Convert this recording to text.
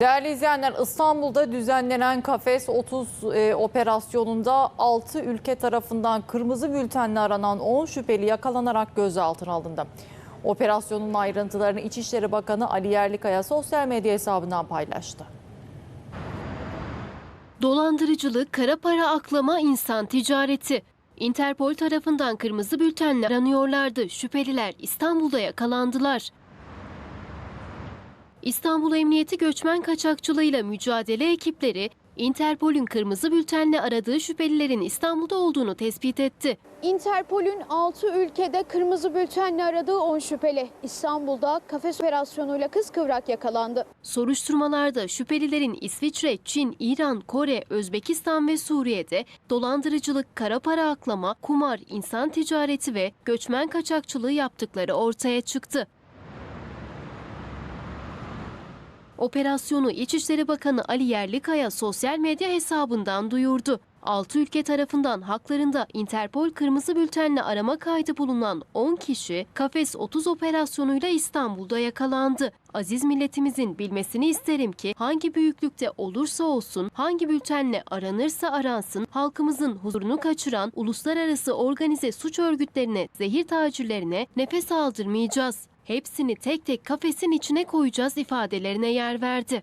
Değerli izleyenler İstanbul'da düzenlenen Kafes 30 e, operasyonunda 6 ülke tarafından kırmızı bültenle aranan 10 şüpheli yakalanarak gözaltına alındı. Operasyonun ayrıntılarını İçişleri Bakanı Ali Yerlikaya sosyal medya hesabından paylaştı. Dolandırıcılık, kara para aklama, insan ticareti. Interpol tarafından kırmızı bültenle aranıyorlardı. Şüpheliler İstanbul'da yakalandılar. İstanbul Emniyeti göçmen kaçakçılığıyla mücadele ekipleri Interpol'ün kırmızı bültenle aradığı şüphelilerin İstanbul'da olduğunu tespit etti. Interpol'ün 6 ülkede kırmızı bültenle aradığı 10 şüpheli İstanbul'da kafes operasyonuyla kıskıvrak yakalandı. Soruşturmalarda şüphelilerin İsviçre, Çin, İran, Kore, Özbekistan ve Suriye'de dolandırıcılık, kara para aklama, kumar, insan ticareti ve göçmen kaçakçılığı yaptıkları ortaya çıktı. Operasyonu İçişleri Bakanı Ali Yerlikaya sosyal medya hesabından duyurdu. 6 ülke tarafından haklarında Interpol kırmızı bültenle arama kaydı bulunan 10 kişi Kafes 30 operasyonuyla İstanbul'da yakalandı. Aziz milletimizin bilmesini isterim ki hangi büyüklükte olursa olsun, hangi bültenle aranırsa aransın, halkımızın huzurunu kaçıran uluslararası organize suç örgütlerine, zehir tacirlerine nefes aldırmayacağız. Hepsini tek tek kafesin içine koyacağız ifadelerine yer verdi.